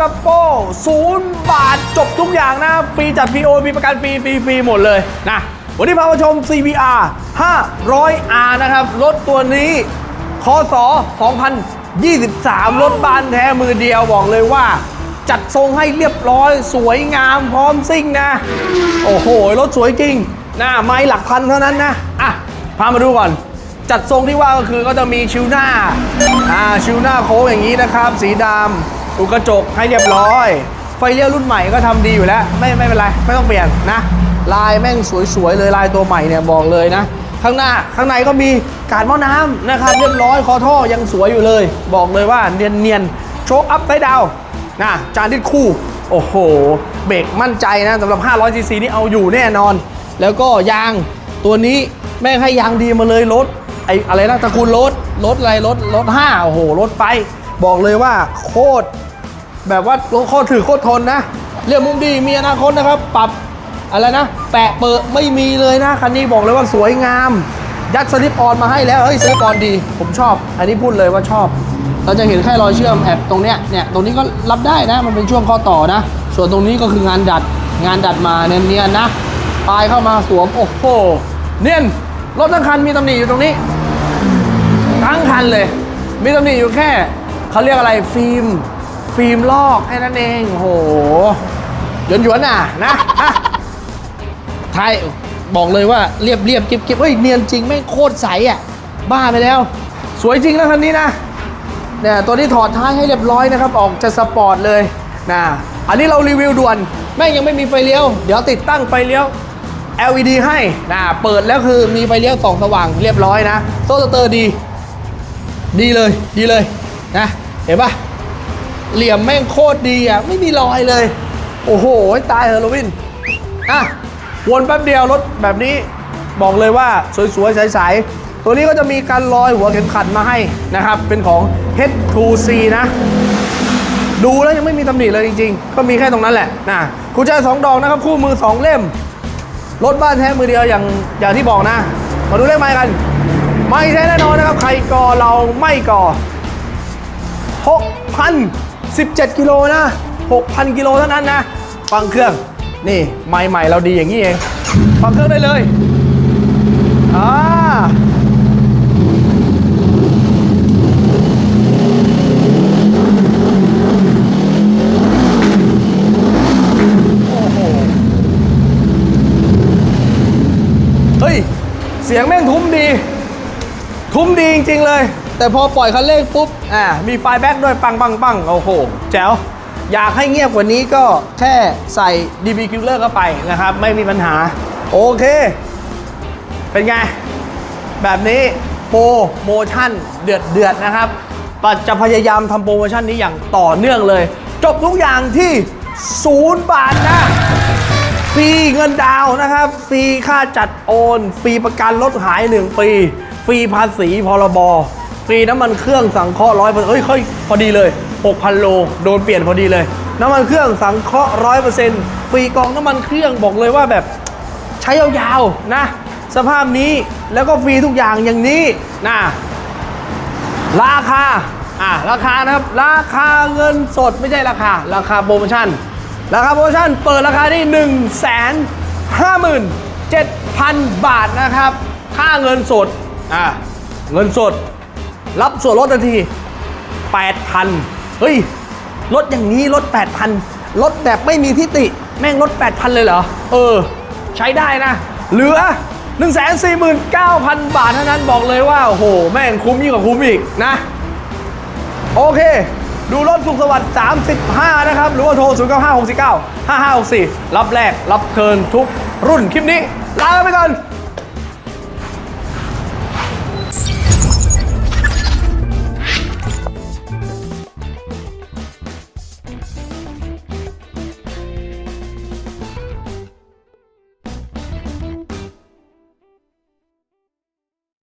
ครับกับโปรศูนย์บาทจบทุกอย่างนะ ฟรีจัดฟรีโอฟรีประกันฟรีฟรีฟรีหมดเลยนะ วันนี้พามาชม CBR 500R นะครับ รถตัวนี้คศ2023 รถบานแท้มือเดียวบอกเลยว่า จัดทรงให้เรียบร้อย สวยงามพร้อมซิ่งนะ โอ้โห รถสวยจริงนะไม่หลักพันเท่านั้นนะอะพามาดูก่อนจัดทรงที่ว่าก็คือก็จะมีชิวหน้า อ่า ชิวหน้าโค้งอย่างนี้นะครับ สีดำ ดูกระจกให้เรียบร้อย ไฟเลี้ยวรุ่นใหม่ก็ทำดีอยู่แล้ว ไม่ไม่เป็นไร ไม่ต้องเปลี่ยนนะ ลายแม่งสวยๆเลยลายตัวใหม่เนี่ยบอกเลยนะ ข้างหน้าข้างในก็มีการหม้อน้ำนะครับเรียบร้อยคอท่อยังสวยอยู่เลย บอกเลยว่าเนียนเนียนๆโชคอัพไซด์ดาวนะจานที่คู่โอ้โห เบรกมั่นใจนะสำหรับ 500 cc นี่เอาอยู่แน่นอน แล้วก็ยางตัวนี้แม่งให้ยางดีมาเลยรถไออะไรนะตระกูลรถรถอะไรรถรถ5โอ้โหรถไป บอกเลยว่าโคตรแบบว่าโคตรถือโคตรทนนะ เรื่องมุมดีมีอนาคตนะครับ ปรับอะไรนะ แปะเปิดไม่มีเลยนะคันนี้บอกเลยว่าสวยงาม ยัดสลิปออนมาให้แล้วเฮ้ยสลิปออนดี ผมชอบ อันนี้พูดเลยว่าชอบ เราจะเห็นแค่รอยเชื่อมแอบตรงเนี้ยเนี่ยตรงนี้ก็รับได้นะ มันเป็นช่วงข้อต่อนะ ส่วนตรงนี้ก็คืองานดัดงานดัดมาเนียนๆนะปลายเข้ามาสวมโอ้โหเนียนรถทั้งคันมีตำหนิอยู่ตรงนี้ ทั้งคันเลย มีตำหนิอยู่แค่ เขาเรียกอะไรฟิล์ม ฟิล์มลอกแค่นั้นเองโหหยวนหยวนๆอะนะอะไทยบอกเลยว่าเรียบเรียบๆกิ๊บกิ๊บเฮ้ยเนียนจริงไม่งโคตรใสอะ บ้าไปแล้ว สวยจริงนะคันนี้นะเนี่ยตัวนี้ถอดท้ายให้เรียบร้อยนะครับ ออกจะสปอร์ตเลยนะอันนี้เรารีวิวด่วน แม่งยังไม่มีไฟเลี้ยว เดี๋ยวติดตั้งไฟเลี้ยว LED ให้นะเปิดแล้วคือมีไฟเลี้ยวสองสว่างเรียบร้อยนะโซ่สเตอร์ดี ดีเลยดีเลยนะ เห็นปะเหลี่ยมแม่งโคตรดีอะ ไม่มีรอยเลย โอ้โห ตายเหอะโรบิน อะ วนแป๊บเดียวรถแบบนี้บอกเลยว่าสวยๆ ใสๆ ตัวนี้ก็จะมีการลอยหัวเข็มขัดมาให้นะครับ เป็นของ H2C นะ ดูแล้วยังไม่มีตำหนิเลยจริงๆ ก็มีแค่ตรงนั้นแหละนะกุญแจสองดอกนะครับ คู่มือ 2 เล่ม รถบ้านแท้มือเดียวอย่างอย่างที่บอกนะ มาดูเลขไม้กัน ไม่แท้แน่นอนนะครับ ใครก่อเราไม่ก่อ 6,017 กิโลนะ 6,000 กิโลเท่านั้นนะ ฟังเครื่อง นี่ไม้ใหม่เราดีอย่างนี้เอง ฟังเครื่องได้เลยอ่าโอ้โหเฮ้ย เสียงแม่งทุ้มดี ทุ้มดีจริง ๆ เลย แต่พอปล่อยคันเร่งปุ๊บ อ่า มีไฟแบ็กด้วยปังปังปังโอ้โห แจ๋ว อยากให้เงียบกว่านี้ก็แค่ใส่ DB Killer เข้าไปนะครับ ไม่มีปัญหา โอเค เป็นไง แบบนี้โปรโมชั่นเดือดเดือดนะครับปัดจะพยายามทำโปรโมชั่นนี้อย่างต่อเนื่องเลย จบทุกอย่างที่0บาทนะฟรีเงินดาวน์นะครับฟรีค่าจัดโอนฟรีประกันรถหาย 1 ปีฟรีภาษีพรบ ฟรีน้ำมันเครื่องสังเคราะห์ร้อยเปอร์เฮ้ยเฮ้ยพอดีเลย 6,000 โล โดนเปลี่ยนพอดีเลย น้ำมันเครื่องสังเคราะห์ร้อยเปอร์เซ็นต์ฟรีกองน้ำมันเครื่องบอกเลยว่าแบบใช้ยาวๆนะ สภาพนี้แล้วก็ฟรีทุกอย่างอย่างนี้นะราคาอะราคานะครับ ราคาเงินสดไม่ใช่ราคา ราคาโปรโมชั่น ราคาโปรโมชั่นเปิดราคาที่1 5 7 0 0 0 บาทนะครับ ค่าเงินสดอะเงินสด รับส่วนลดทันที 8,000 เฮ้ย ลดอย่างนี้ลด 8,000 ลดแบบไม่มีทิติ แม่งลด 8,000 เลยเหรอ เออ ใช้ได้นะ เหลือ 149,000 บาทเท่านั้นบอกเลยว่า โอ้โห แม่งคุ้มยิ่งกว่าคุ้มอีกนะ โอเค ดูรถสุขสวัสดิ์ 35 นะครับ หรือว่าโทร 0956495564 รับแรก รับเทินทุกรุ่นคลิปนี้ ลาไปก่อน